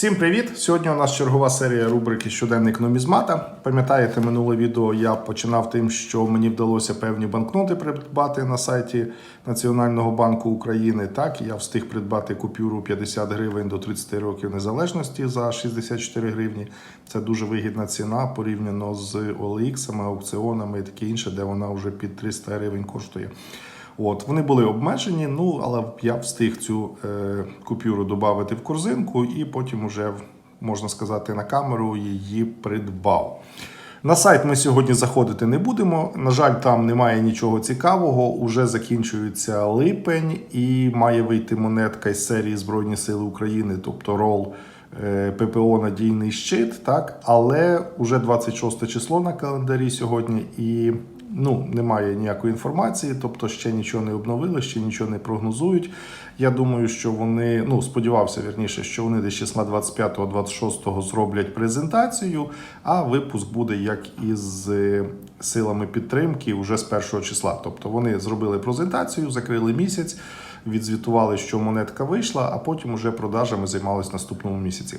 Всім привіт! Сьогодні у нас чергова серія рубрики Щоденник нумізмата. Пам'ятаєте, минуле відео я починав тим, що мені вдалося певні банкноти придбати на сайті Національного банку України. Так, я встиг придбати купюру 50 гривень до 30 років незалежності за 64 гривні. Це дуже вигідна ціна порівняно з OLX, аукціонами і таке інше, де вона вже під 300 гривень коштує. От вони були обмежені, ну але я встиг цю е, купюру додати в корзинку, і потім уже можна сказати на камеру її придбав. На сайт ми сьогодні заходити не будемо. На жаль, там немає нічого цікавого. Уже закінчується липень і має вийти монетка із серії Збройні Сили України, тобто рол е, ППО Надійний щит. Так, але вже 26 число на календарі сьогодні і ну, немає ніякої інформації, тобто ще нічого не обновили, ще нічого не прогнозують. Я думаю, що вони, ну сподівався вірніше, що вони десь числа 25-26 зроблять презентацію, а випуск буде як із е, силами підтримки вже з першого числа. Тобто вони зробили презентацію, закрили місяць. Відзвітували, що монетка вийшла, а потім уже продажами займалися наступному місяці.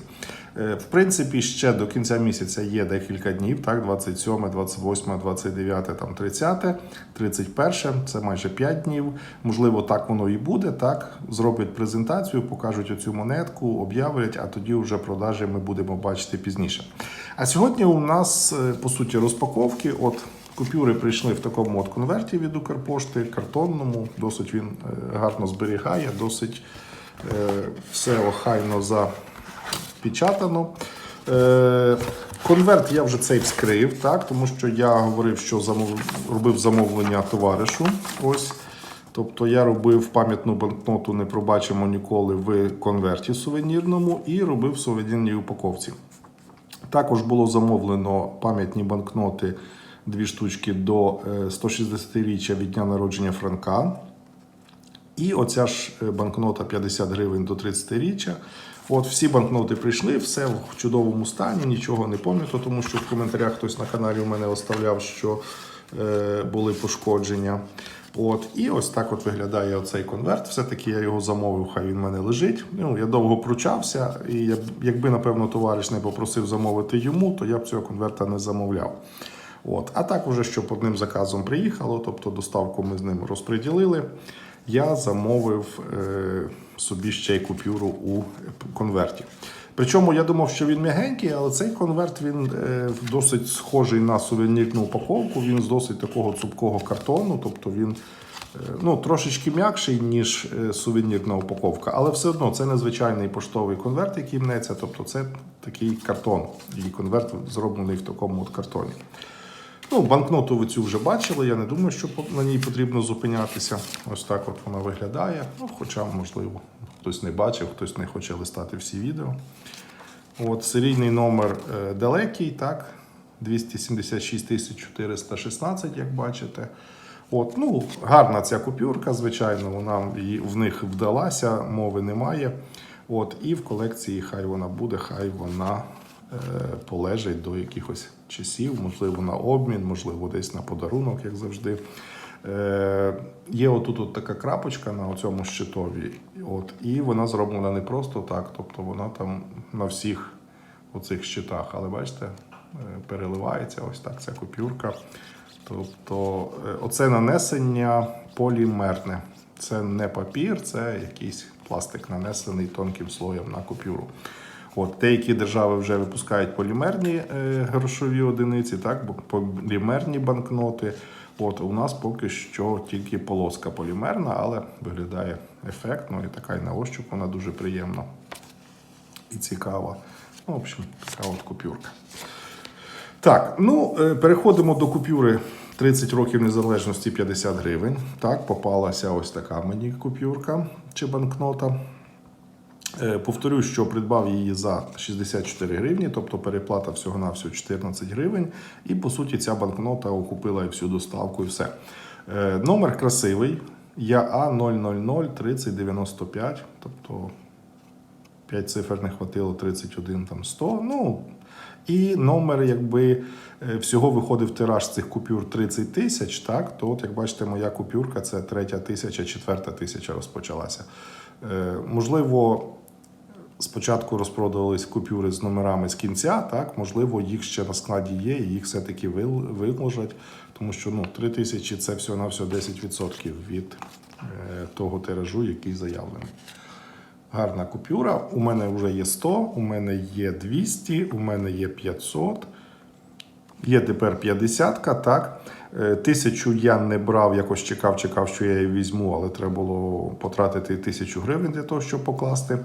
Е, В принципі, ще до кінця місяця є декілька днів, так, 27, 28, 29, там 30, 31, це майже 5 днів. Можливо, так воно і буде. Так, зроблять презентацію, покажуть оцю монетку, об'являть, а тоді вже продажі ми будемо бачити пізніше. А сьогодні у нас е, по суті розпаковки. От Купюри прийшли в такому от конверті від Укрпошти, картонному, досить він е, гарно зберігає, досить е, все охайно запечатано. Е, конверт я вже цей вскрив, так, тому що я говорив, що замов... робив замовлення товаришу. Ось. Тобто я робив пам'ятну банкноту, не пробачимо ніколи в конверті сувенірному і робив сувенірній упаковці. Також було замовлено пам'ятні банкноти дві штучки до е, 160-річчя від дня народження Франка. І оця ж е, банкнота 50 гривень до 30-річчя. От всі банкноти прийшли, все в чудовому стані, нічого не пам'ятаю, тому що в коментарях хтось на каналі у мене оставляв, що е, були пошкодження. От, і ось так от виглядає оцей конверт. Все-таки я його замовив, хай він в мене лежить. Ну, я довго пручався, і я, якби, напевно, товариш не попросив замовити йому, то я б цього конверта не замовляв. От. А так, уже щоб одним заказом приїхало, тобто доставку ми з ним розподілили, я замовив е, собі ще й купюру у конверті. Причому я думав, що він м'ягенький, але цей конверт він е, досить схожий на сувенірну упаковку. Він з досить такого цупкого картону, тобто він е, ну, трошечки м'якший, ніж е, сувенірна упаковка, але все одно це незвичайний поштовий конверт, який мнеться, тобто це такий картон. І конверт зроблений в такому от картоні. Ну, банкноту ви цю вже бачили, я не думаю, що на ній потрібно зупинятися. Ось так от вона виглядає. Ну, хоча, можливо, хтось не бачив, хтось не хоче листати всі відео. От, серійний номер е, далекий, так, 276 416, як бачите. От, ну, гарна ця купюрка, звичайно, вона в них вдалася, мови немає. От, і в колекції хай вона буде, хай вона полежить до якихось часів, можливо, на обмін, можливо, десь на подарунок, як завжди. Е, є отут от така крапочка на цьому щитові, от, і вона зроблена не просто так, тобто вона там на всіх оцих щитах, але бачите, е, переливається ось так ця купюрка. Тобто е, оце нанесення полімерне. Це не папір, це якийсь пластик нанесений тонким слоєм на купюру. От, деякі держави вже випускають полімерні е, грошові одиниці, так, полімерні банкноти. От, у нас поки що тільки полоска полімерна, але виглядає ефектно і така і на ощуп вона дуже приємна і цікава. Ну, в общем, така от купюрка. Так, ну е, переходимо до купюри 30 років незалежності 50 гривень. Так, попалася ось така мені купюрка чи банкнота. Е, Повторюю, що придбав її за 64 гривні, тобто переплата всього-навсього 14 гривень. І по суті ця банкнота окупила всю доставку, і все. Е, Номер красивий. ЯА 000 3095, тобто 5 цифр не хватило 31 там 100. Ну, і номер, якби е, всього виходив тираж цих купюр 30 тисяч, так, то от як бачите, моя купюрка це третя тисяча, четверта тисяча розпочалася. Можливо, спочатку розпродавались купюри з номерами з кінця, так, можливо, їх ще на складі є, і їх все-таки вил- виложать, тому що ну, 3 тисячі це всього-навсього 10% від е, того тиражу, який заявлений. Гарна купюра. У мене вже є 100, у мене є 200, у мене є 500. Є тепер 50, так. Е, Тисячу я не брав, якось чекав, чекав, що я її візьму, але треба було потратити тисячу гривень для того, щоб покласти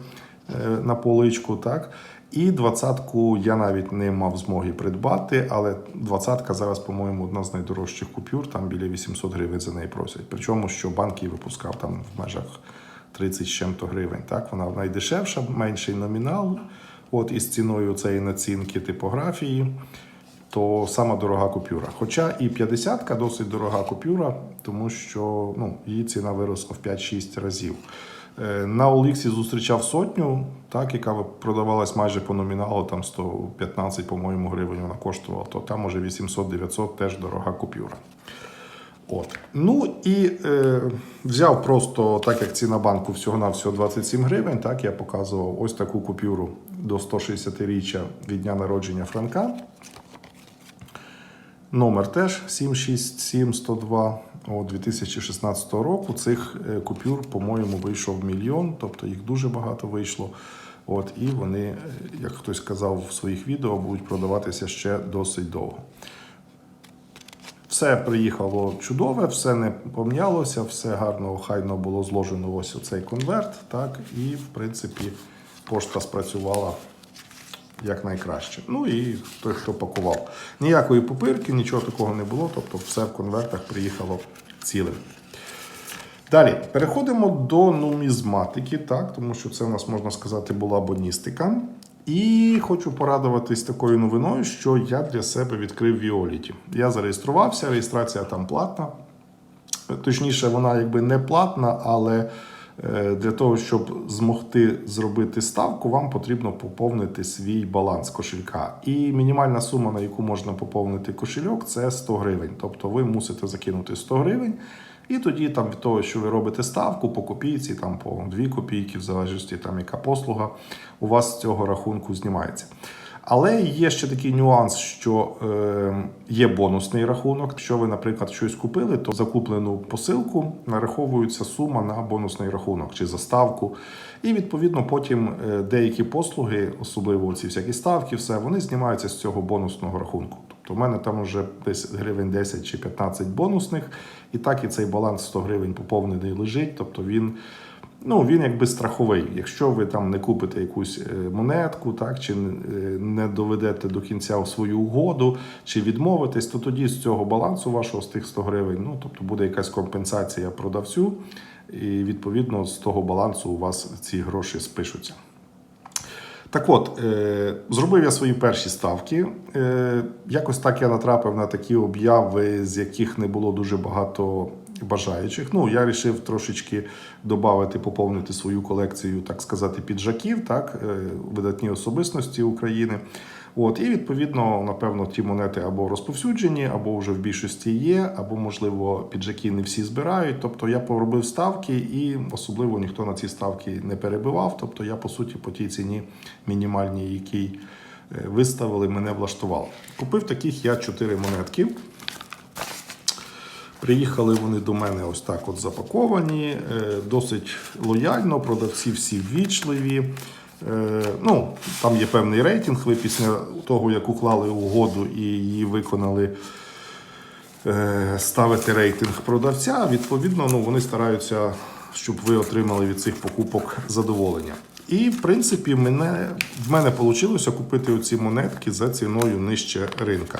на поличку. так. І двадцятку я навіть не мав змоги придбати, але двадцятка зараз, по-моєму, одна з найдорожчих купюр, там біля 800 гривень за неї просять. Причому, що банк її випускав там в межах 30 з чим-то гривень. Так, вона найдешевша, менший номінал. От із ціною цієї націнки типографії, то сама дорога купюра. Хоча і 50-ка досить дорога купюра, тому що ну, її ціна виросла в 5-6 разів. Е, На Оліксі зустрічав сотню, так, яка продавалась майже по номіналу, там 115, по-моєму, гривень вона коштувала, то там може 800-900 теж дорога купюра. От. Ну і е, взяв просто, так як ціна банку всього-навсього 27 гривень, так я показував ось таку купюру до 160-річчя від дня народження Франка. Номер теж 767102 от 2016 року. Цих е, купюр, по-моєму, вийшов мільйон, тобто їх дуже багато вийшло. От, і вони, е, як хтось казав в своїх відео, будуть продаватися ще досить довго. Все приїхало чудове, все не помнялося, все гарно, охайно було зложено ось цей конверт. Так, і в принципі пошта спрацювала як найкраще. Ну і той, хто пакував. Ніякої пупирки, нічого такого не було, тобто все в конвертах приїхало цілим. Далі переходимо до нумізматики, так, тому що це у нас, можна сказати, була боністика. І хочу порадуватись такою новиною, що я для себе відкрив Віоліті. Я зареєструвався, реєстрація там платна. Точніше, вона якби не платна, але для того, щоб змогти зробити ставку, вам потрібно поповнити свій баланс кошелька. І мінімальна сума, на яку можна поповнити кошельок, це 100 гривень. Тобто ви мусите закинути 100 гривень. І тоді там від того, що ви робите ставку по копійці, там по 2 копійки, в залежності там яка послуга, у вас з цього рахунку знімається. Але є ще такий нюанс, що е, є бонусний рахунок. Якщо ви, наприклад, щось купили, то за куплену посилку нараховується сума на бонусний рахунок чи заставку. І відповідно потім е, деякі послуги, особливо ці всякі ставки, все вони знімаються з цього бонусного рахунку. Тобто в мене там вже десь гривень 10 чи 15 бонусних, і так і цей баланс 100 гривень поповнений лежить. Тобто він. Ну, він якби страховий. Якщо ви там не купите якусь е, монетку, так чи е, не доведете до кінця свою угоду, чи відмовитесь, то тоді з цього балансу вашого з тих 100 гривень, ну тобто буде якась компенсація продавцю, і відповідно з того балансу у вас ці гроші спишуться. Так от, е, зробив я свої перші ставки. Якось так я натрапив на такі обяви, з яких не було дуже багато бажаючих. Ну, я вирішив трошечки додати, поповнити свою колекцію, так сказати, піджаків, так, е, видатні особистості України. От, і відповідно, напевно, ті монети або розповсюджені, або вже в більшості є, або, можливо, піджаки не всі збирають. Тобто я поробив ставки, і особливо ніхто на ці ставки не перебивав. Тобто я, по суті, по тій ціні мінімальній, якій е, виставили, мене влаштував. Купив таких я чотири монетки. Приїхали вони до мене ось так от запаковані, е, досить лояльно, продавці всі ввічливі. Е, Ну, там є певний рейтинг. Ви після того, як уклали угоду і її виконали, е, ставити рейтинг продавця. Відповідно, ну, вони стараються, щоб ви отримали від цих покупок задоволення. І, в принципі, мене, в мене вийшло купити оці монетки за ціною нижче ринка.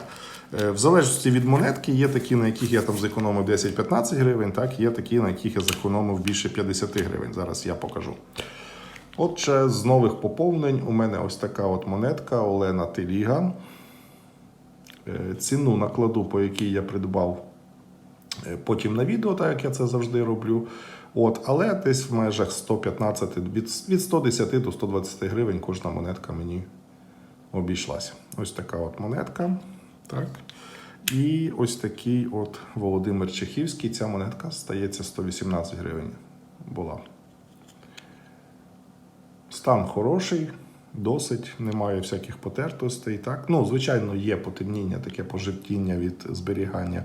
Е, В залежності від монетки є такі, на яких я там зекономив 10-15 гривень, так є такі, на яких я зекономив більше 50 гривень. Зараз я покажу. Отже, з нових поповнень у мене ось така от монетка Олена Теліга. Е, Ціну накладу, по якій я придбав е, потім на відео, так як я це завжди роблю. От, але десь в межах 115, від, від 110 до 120 гривень кожна монетка мені обійшлася. Ось така от монетка. Так. І ось такий от Володимир Чехівський. Ця монетка стається 118 гривень. Була. Стан хороший, досить, немає всяких потертостей. Так? Ну, звичайно, є потемніння, таке пожертіння від зберігання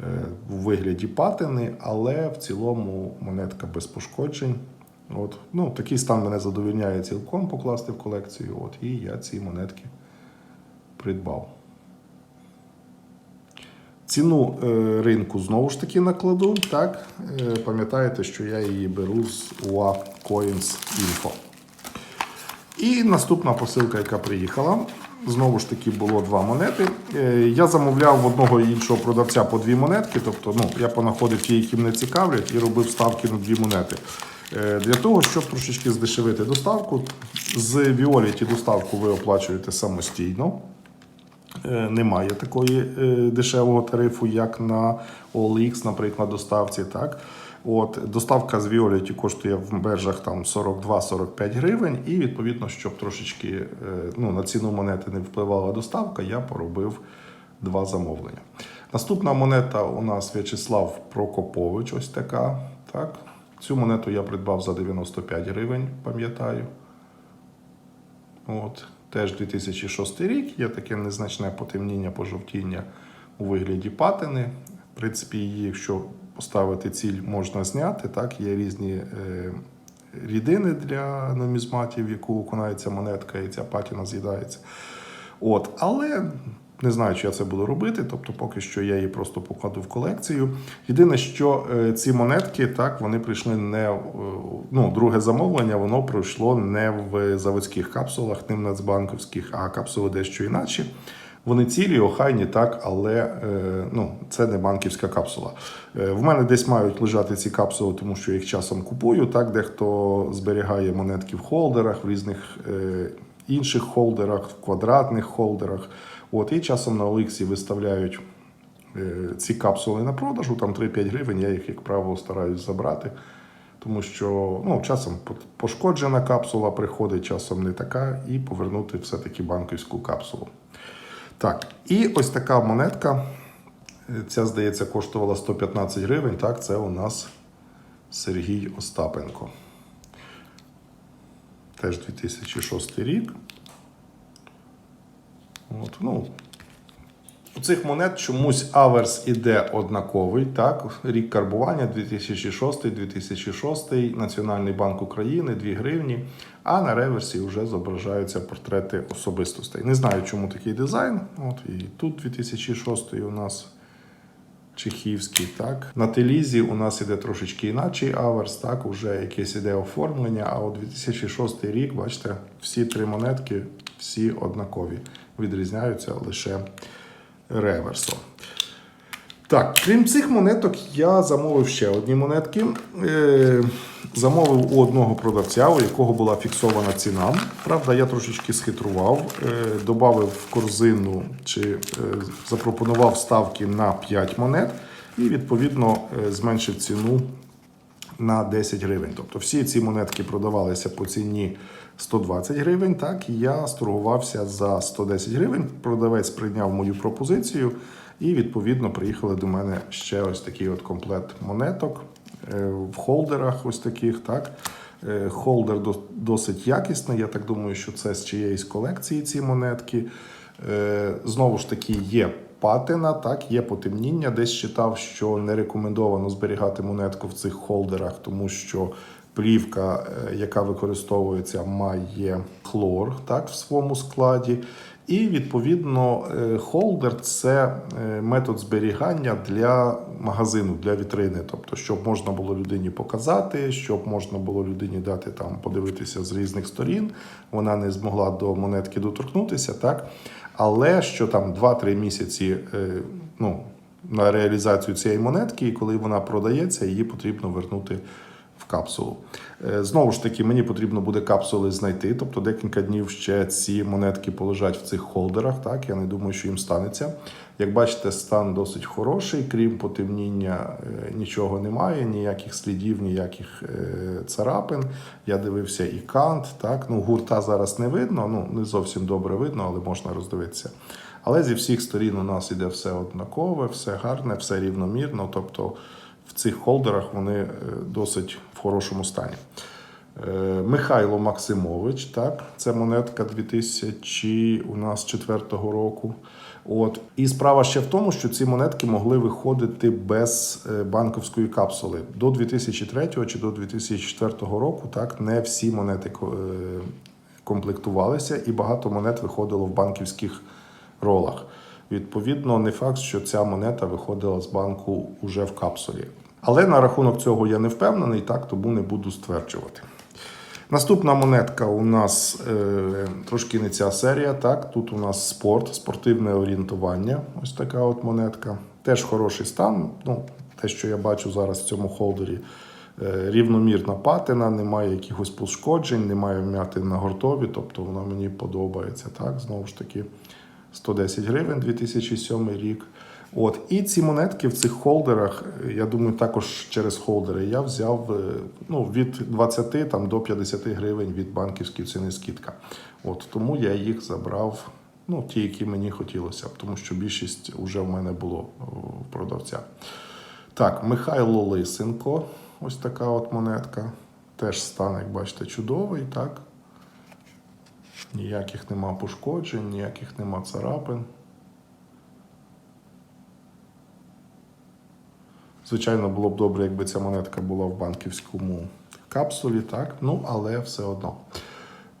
е, у вигляді патини, але в цілому монетка без пошкоджень. От. Ну, такий стан мене задовільняє цілком покласти в колекцію. От, і я ці монетки придбав. Ціну е, ринку знову ж таки накладу. Так? Е, пам'ятаєте, що я її беру з UA Coins Info. І наступна посилка, яка приїхала. Знову ж таки було два монети. Е, Я замовляв в одного і іншого продавця по дві монетки. Тобто, ну, я понаходив ті, які мене цікавлять, і робив ставки на дві монети. Для того, щоб трошечки здешевити доставку, з Violet доставку ви оплачуєте самостійно. Е, Немає такої е, дешевого тарифу, як на OLX, наприклад, доставці. Так? От, доставка з Violet коштує в межах 42-45 гривень, і відповідно, щоб трошечки е, ну, на ціну монети не впливала доставка, я поробив два замовлення. Наступна монета у нас В'ячеслав Прокопович, ось така. Так? Цю монету я придбав за 95 гривень, пам'ятаю. От, теж 2006 рік, є таке незначне потемніння, пожовтіння у вигляді патини. В принципі, її, якщо поставити ціль, можна зняти. Так, є різні е, рідини для нумізматів, в яку окунається монетка, і ця патіна з'їдається. От, але не знаю, чи я це буду робити. Тобто, поки що я її просто покладу в колекцію. Єдине, що е, ці монетки, так, вони прийшли не ну, друге замовлення, воно пройшло не в заводських капсулах, не в нацбанковських, а капсули дещо інакші. Вони цілі, охайні, так, але е, ну, це не банківська капсула. Е, в мене десь мають лежати ці капсули, тому що їх часом купую. Так, дехто зберігає монетки в холдерах, в різних інших холдерах, в квадратних холдерах. От, і часом на Олексі виставляють е, ці капсули на продажу, там 3-5 гривень, я їх, як правило, стараюсь забрати. Тому що ну, часом пошкоджена капсула приходить, часом не така, і повернути все-таки банківську капсулу. Так, і ось така монетка. Е, Ця, здається, коштувала 115 гривень. Так, це у нас Сергій Остапенко. Теж 2006 рік. От, ну, у цих монет чомусь аверс іде однаковий. Так? Рік карбування 2006-2006, Національний банк України 2 гривні. А на реверсі вже зображаються портрети особистостей. Не знаю, чому такий дизайн. От і тут 2006 у нас чехівський. Так? На телізі у нас іде трошечки іначий аверс, так, уже якесь іде оформлення. А от 2006 рік, бачите, всі три монетки, всі однакові. Відрізняються лише реверсом. Так, крім цих монеток, я замовив ще одні монетки. Е, замовив у одного продавця, у якого була фіксована ціна. Правда, я трошечки схитрував, е, додав в корзину чи е, запропонував ставки на 5 монет і відповідно зменшив ціну на 10 гривень. Тобто всі ці монетки продавалися по ціні 120 гривень. Так, і я сторгувався за 110 гривень. Продавець прийняв мою пропозицію, і відповідно приїхали до мене ще ось такий от комплект монеток е, в холдерах. Ось таких. Так. Е, Холдер досить якісний. Я так думаю, що це з чиєїсь колекції ці монетки. Е, Знову ж таки, є патина, так, є потемніння. Десь читав, що не рекомендовано зберігати монетку в цих холдерах, тому що плівка, е, яка використовується, має хлор так, в своєму складі. І відповідно е, холдер це е, метод зберігання для магазину, для вітрини. Тобто, щоб можна було людині показати, щоб можна було людині дати там подивитися з різних сторін. Вона не змогла до монетки доторкнутися, так. Але що там 2-3 місяці е, ну, на реалізацію цієї монетки, і коли вона продається, її потрібно вернути капсулу. Е, Знову ж таки, мені потрібно буде капсули знайти, тобто декілька днів ще ці монетки полежать в цих холдерах. Так, я не думаю, що їм станеться. Як бачите, стан досить хороший, крім потемніння, е, нічого немає, ніяких слідів, ніяких е, царапин. Я дивився і кант. Так, ну гурта зараз не видно, ну не зовсім добре видно, але можна роздивитися. Але зі всіх сторін у нас іде все однакове, все гарне, все рівномірно. Тобто в цих холдерах вони е, досить в хорошому стані. Е, Михайло Максимович, так, це монетка 2000 у нас 4 року. От. І справа ще в тому, що ці монетки могли виходити без е, банковської капсули. До 2003 чи до 2004 року так, не всі монети комплектувалися, і багато монет виходило в банківських ролах. Відповідно, не факт, що ця монета виходила з банку уже в капсулі. Але на рахунок цього я не впевнений, так тому не буду стверджувати. Наступна монетка у нас е, трошки не ця серія. Так, тут у нас спорт, спортивне орієнтування. Ось така от монетка. Теж хороший стан. Ну, те, що я бачу зараз в цьому холдері, е, рівномірна патина, немає якихось пошкоджень, немає вмятин на гортові, тобто вона мені подобається. Так, знову ж таки, 110 гривень 2007 рік. От і ці монетки в цих холдерах, е, я думаю, також через холдери я взяв е, ну, від 20 там, до 50 гривень від банківської ціни скидка. От тому я їх забрав, ну, ті, які мені хотілося тому що більшість вже в мене було в продавця. Так, Михайло Лисенко, ось така от монетка. Теж стан, як бачите, чудовий, так. Ніяких нема пошкоджень, ніяких нема царапин. Звичайно, було б добре, якби ця монетка була в банківському капсулі, так? Ну, але все одно.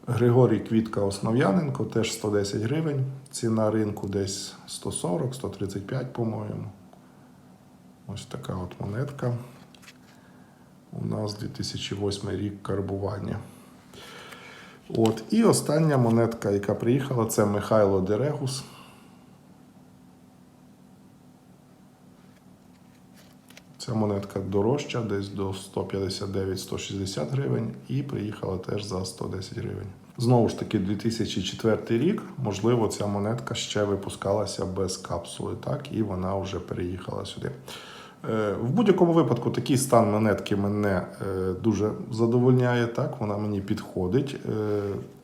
Григорій Квітка Основ'яненко теж 110 гривень. Ціна ринку десь 140-135, по-моєму. Ось така от монетка. У нас 2008 рік карбування. От. І остання монетка, яка приїхала, це Михайло Дерегус. Ця монетка дорожча, десь до 159-160 гривень, і приїхала теж за 110 гривень. Знову ж таки, 2004 рік, можливо, ця монетка ще випускалася без капсули, так, і вона вже переїхала сюди. Е, В будь-якому випадку такий стан монетки мене е, дуже задовольняє. Так, вона мені підходить. Е,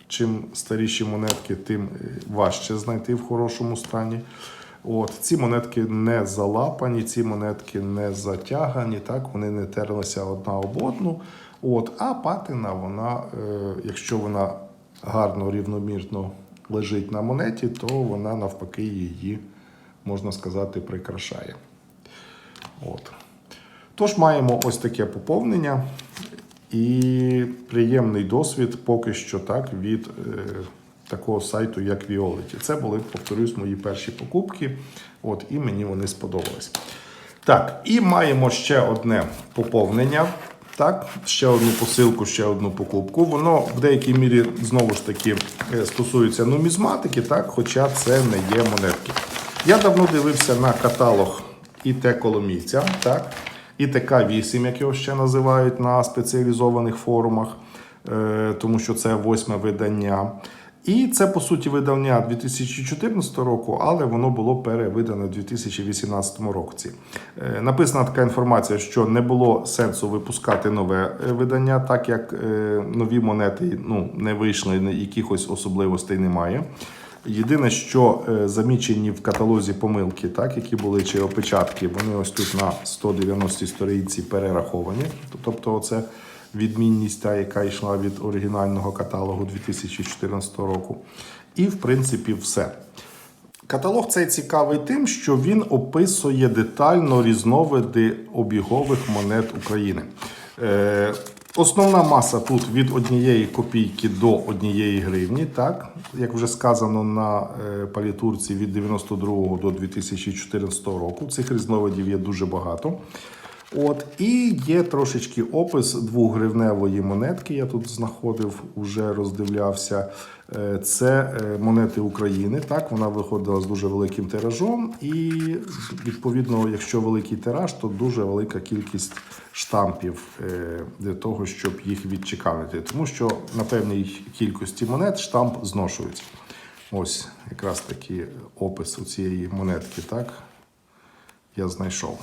Чим старіші монетки, тим важче знайти в хорошому стані. От, ці монетки не залапані, ці монетки не затягані, так, вони не терлися одна об одну. От, а патина, вона, якщо вона гарно, рівномірно лежить на монеті, то вона навпаки її, можна сказати, прикрашає. От. Тож маємо ось таке поповнення і приємний досвід поки що так від е, такого сайту, як Violet. Це були, повторюсь, мої перші покупки. От, і мені вони сподобались. Так, і маємо ще одне поповнення. Так, ще одну посилку, ще одну покупку. Воно в деякій мірі знову ж таки е, стосується нумізматики, так, хоча це не є монетки. Я давно дивився на каталог ІТ Коломійця, так, ІТК-8, як його ще називають на спеціалізованих форумах, е, тому що це восьме видання. І це, по суті, видання 2014 року, але воно було перевидане у 2018 році. Е, Написана така інформація, що не було сенсу випускати нове е, видання, так як нові монети ну, не вийшли, якихось особливостей немає. Єдине, що е, замічені в каталозі помилки, так, які були чи опечатки, вони ось тут на 190 сторінці перераховані. Тобто, це відмінність, та, яка йшла від оригінального каталогу 2014 року. І, в принципі, все. Каталог цей цікавий тим, що він описує детально різновиди обігових монет України. Основна маса тут від однієї копійки до однієї гривні. Так, як вже сказано на е, палітурці від 92 до 2014 року. Цих різновидів є дуже багато. От, і є трошечки опис двогривневої монетки. Я тут знаходив, уже роздивлявся. Е, Це е, монети України. Так, вона виходила з дуже великим тиражом, і відповідно, якщо великий тираж, то дуже велика кількість штампів е, для того, щоб їх відчеканити. Тому що на певній кількості монет штамп зношується. Ось якраз такий опис у цієї монетки. Так, я знайшов.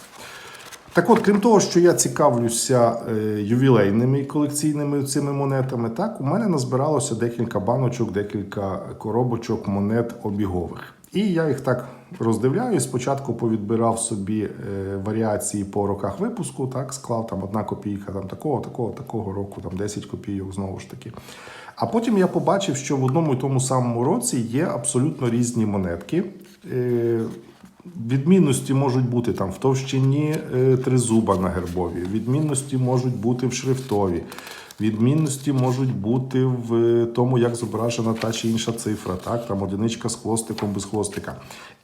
Так от, крім того, що я цікавлюся е, ювілейними колекційними цими монетами, так у мене назбиралося декілька баночок, декілька коробочок монет обігових. І я їх так роздивляю. Спочатку повідбирав собі е, варіації по роках випуску, так, склав там одна копійка там, такого, такого, такого року, там 10 копійок знову ж таки. А потім я побачив, що в одному і тому самому році є абсолютно різні монетки. Відмінності можуть бути там в товщині е, тризуба на гербові, відмінності можуть бути в шрифтові, відмінності можуть бути в е, тому, як зображена та чи інша цифра, так, там одиничка з хвостиком без хвостика.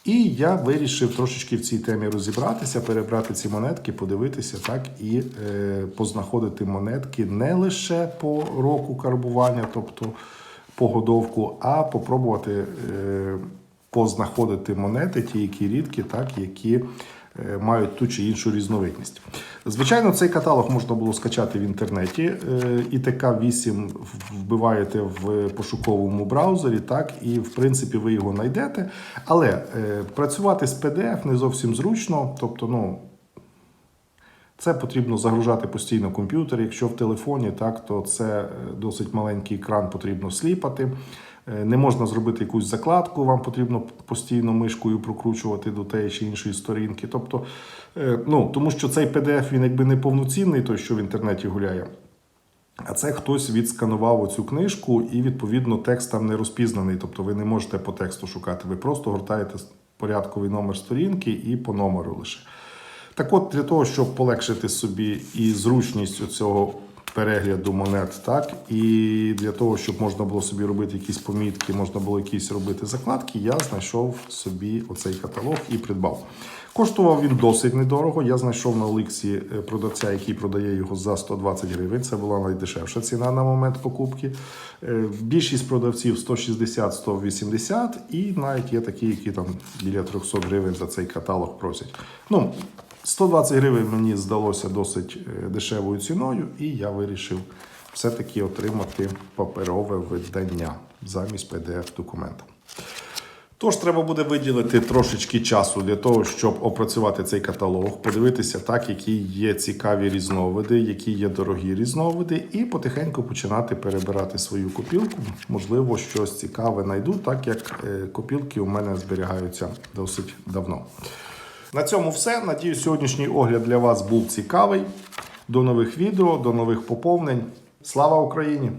І я вирішив трошечки в цій темі розібратися, перебрати ці монетки, подивитися, так, і е, познаходити монетки не лише по року карбування, тобто по годовку, а попробувати. Е, познаходити монети, ті, які рідкі, так, які е, мають ту чи іншу різновидність. Звичайно, цей каталог можна було скачати в інтернеті. Е, ІТК-8 вбиваєте в пошуковому браузері, так, і в принципі ви його знайдете. Але е, працювати з PDF не зовсім зручно, тобто, ну. Це потрібно загружати постійно комп'ютер. Якщо в телефоні, так, то це досить маленький екран потрібно сліпати. Е, Не можна зробити якусь закладку, вам потрібно постійно мишкою прокручувати до тієї чи іншої сторінки. Тобто, е, ну, тому що цей PDF він якби не повноцінний, той, що в інтернеті гуляє. А це хтось відсканував оцю книжку, і відповідно текст там не розпізнаний. Тобто ви не можете по тексту шукати. Ви просто гортаєте порядковий номер сторінки і по номеру лише. Так от, для того, щоб полегшити собі і зручність цього перегляду монет, так, і для того, щоб можна було собі робити якісь помітки, можна було якісь робити закладки, я знайшов собі оцей каталог і придбав. Коштував він досить недорого. Я знайшов на Оліксі е, продавця, який продає його за 120 гривень. Це була найдешевша ціна на момент покупки. Е, Більшість продавців 160-180, і навіть є такі, які там біля 300 гривень за цей каталог просять. Ну, 120 гривень мені здалося досить е, дешевою ціною, і я вирішив все-таки отримати паперове видання замість PDF-документа. Тож треба буде виділити трошечки часу для того, щоб опрацювати цей каталог, подивитися, так, які є цікаві різновиди, які є дорогі різновиди, і потихеньку починати перебирати свою копілку. Можливо, щось цікаве знайду, так як е, копілки у мене зберігаються досить давно. На цьому все. Надію, сьогоднішній огляд для вас був цікавий. До нових відео, до нових поповнень. Слава Україні!